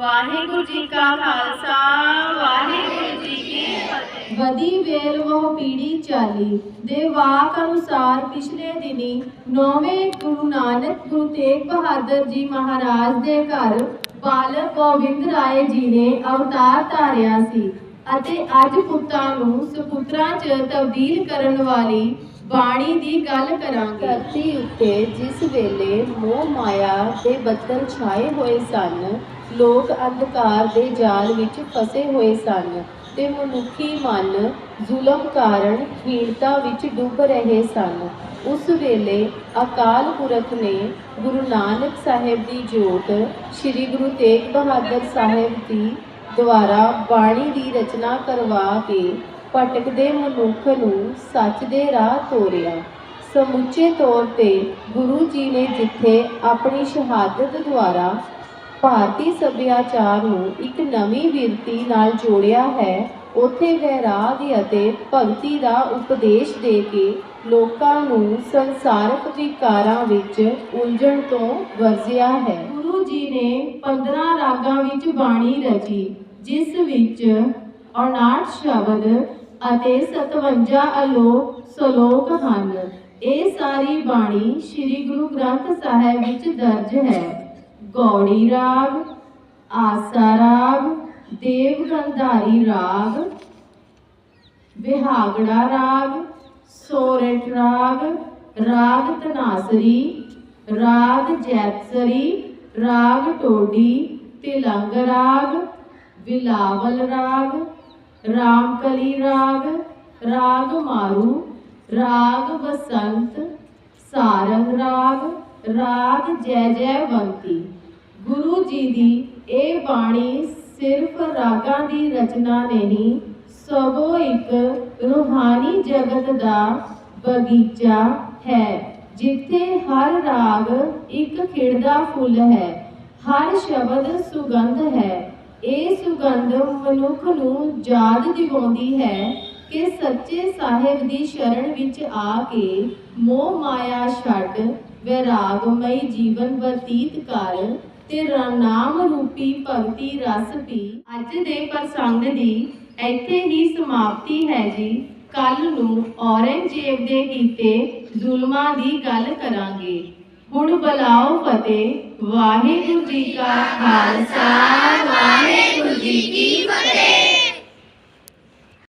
ਵਾਹਿਗੁਰੂ ਜੀ ਕਾ ਖਾਲਸਾ ਵਾਹਿਗੁਰੂ ਜੀ ਕੀ ਫਤਿਹ। ਵਦੀ ਵੇਲ ਵਹ ਪੀੜੀ ਚਾਲੀ ਦੇ ਵਾਕ ਅਨੁਸਾਰ ਪਿਛਲੇ ਦਿਨੀ ਨੌਵੇਂ ਗੁਰੂ ਨਾਨਕ ਗੁਰੂ ਤੇਗ ਬਹਾਦਰ ਜੀ ਮਹਾਰਾਜ ਦੇ ਘਰ ਬਾਲਕ ਗੋਬਿੰਦ ਰਾਏ ਜੀ ਨੇ ਅਵਤਾਰ ਧਾਰਿਆ ਸੀ ਅਤੇ ਅੱਜ ਪੁੱਤਾਂ ਨੂੰ ਸੁਪੁੱਤਰਾਂ 'ਚ ਤਬਦੀਲ ਕਰਨ ਵਾਲੀ ਬਾਣੀ ਦੀ ਗੱਲ ਕਰਾਂਗੇ। ਧਰਤੀ ਉੱਤੇ ਜਿਸ ਵੇਲੇ ਮੋਹ ਮਾਇਆ ਦੇ ਬੱਦਲ ਛਾਏ ਹੋਏ ਸਨ ਲੋਕ ਅੰਧਕਾਰ ਦੇ ਜਾਲ ਵਿੱਚ ਫਸੇ ਹੋਏ ਸਨ ਤੇ ਮਨੁੱਖੀ ਮਨ ਜ਼ੁਲਮ ਕਾਰਨ ਹੀਣਤਾ ਵਿੱਚ ਡੁੱਬ ਰਹੇ ਸਨ। ਉਸ ਵੇਲੇ ਅਕਾਲ ਪੁਰਖ ਨੇ ਗੁਰੂ ਨਾਨਕ ਸਾਹਿਬ ਦੀ ਜੋਤ, ਸ੍ਰੀ ਗੁਰੂ ਤੇਗ ਬਹਾਦਰ ਸਾਹਿਬ ਦੀ ਦੁਆਰਾ ਬਾਣੀ ਦੀ ਰਚਨਾ ਕਰਵਾ ਕੇ ਭਟਕਦੇ ਮਨੁੱਖ ਨੂੰ ਸੱਚ ਦੇ ਰਾਹ ਤੋਰਿਆ। ਸਮੁੱਚੇ ਤੌਰ ਤੇ ਗੁਰੂ ਜੀ ਨੇ ਜਿੱਥੇ ਆਪਣੀ ਸ਼ਹਾਦਤ ਦੁਆਰਾ ਭਾਰਤੀ ਸੱਭਿਆਚਾਰ ਨੂੰ ਇੱਕ ਨਵੀਂ ਵਿਰਤੀ ਨਾਲ ਜੋੜਿਆ ਹੈ, ਉਥੇ ਵੈਰਾਗ ਅਤੇ ਭਗਤੀ ਦਾ ਉਪਦੇਸ਼ ਦੇ ਕੇ ਲੋਕਾਂ ਨੂੰ ਸੰਸਾਰਕ ਵਿਕਾਰਾਂ ਵਿੱਚ ਉਲਝਣ ਤੋਂ ਵਰਜਿਆ ਹੈ। ਗੁਰੂ ਜੀ ਨੇ 15 ਰਾਗਾਂ ਵਿੱਚ ਬਾਣੀ ਰਚੀ, ਜਿਸ ਵਿੱਚ 59 ਸ਼ਬਦ ਅਤੇ 57 ਅਲੋਕ ਸ਼ਲੋਕ ਹਨ। ਇਹ ਸਾਰੀ ਬਾਣੀ ਸ੍ਰੀ ਗੁਰੂ ਗ੍ਰੰਥ ਸਾਹਿਬ ਵਿੱਚ ਦਰਜ ਹੈ। ਗੌੜੀ ਰਾਗ, ਆਸਾ ਰਾਗ ਦੇਵ ਗੰਧਾਰੀ ਰਾਗ, ਵਿਹਾਗੜਾ ਰਾਗ ਸੋਰਠ ਰਾਗ ਰਾਗ ਤਨਾਸਰੀ, ਰਾਗ ਜੈਤਸਰੀ, ਰਾਗ ਟੋਡੀ, ਤਿਲੰਗ ਰਾਗ, ਵਿਲਾਵਲ ਰਾਗ, ਰਾਮਕਲੀ ਰਾਗ ਰਾਗ ਮਾਰੂ, ਰਾਗ ਬਸੰਤ, ਸਾਰੰਗ ਰਾਗ ਰਾਗ ਜੈ ਜੈਵੰਤੀ ਗੁਰੂ ਜੀ ਦੀ ਇਹ ਬਾਣੀ ਸਿਰਫ ਰਾਗਾਂ ਦੀ ਰਚਨਾ ਨਹੀਂ, ਸਗੋਂ ਇੱਕ ਰੂਹਾਨੀ ਜਗਤ ਦਾ ਬਗੀਚਾ ਹੈ, ਜਿੱਥੇ ਹਰ ਰਾਗ ਇੱਕ ਖਿੜਦਾ ਫੁੱਲ ਹੈ, ਹਰ ਸ਼ਬਦ ਸੁਗੰਧ ਹੈ। ਇਹ ਸੁਗੰਧ ਮਨੁੱਖ ਨੂੰ ਯਾਦ ਦਿਵਾਉਂਦੀ ਹੈ ਕਿ ਸੱਚੇ ਸਾਹਿਬ ਦੀ ਸ਼ਰਣ ਵਿੱਚ ਆ ਕੇ ਮੋਹ ਮਾਇਆ ਛੱਡ ਵੈਰਾਗਮਈ ਜੀਵਨ ਬਤੀਤ ਕਰ ਤੇ ਨਾਮ ਰੂਪੀ ਭਗਤੀ ਰਸ ਪੀ। ਅੱਜ ਦੇ ਪ੍ਰਸੰਗ ਦੀ ਇੱਥੇ ਹੀ ਸਮਾਪਤੀ ਹੈ ਜੀ। ਕੱਲ ਨੂੰ ਔਰੰਗਜ਼ੇਬ ਦੇ ਕੀਤੇ ਜ਼ੁਲਮਾਂ ਦੀ ਗੱਲ ਕਰਾਂਗੇ। ਹੁਣ ਬੁਲਾਓ ਫਤਿਹ, ਵਾਹਿਗੁਰੂ ਜੀ ਕਾ ਖਾਲਸਾ, ਵਾਹਿਗੁਰੂ ਜੀ ਕੀ ਫਤਿਹ।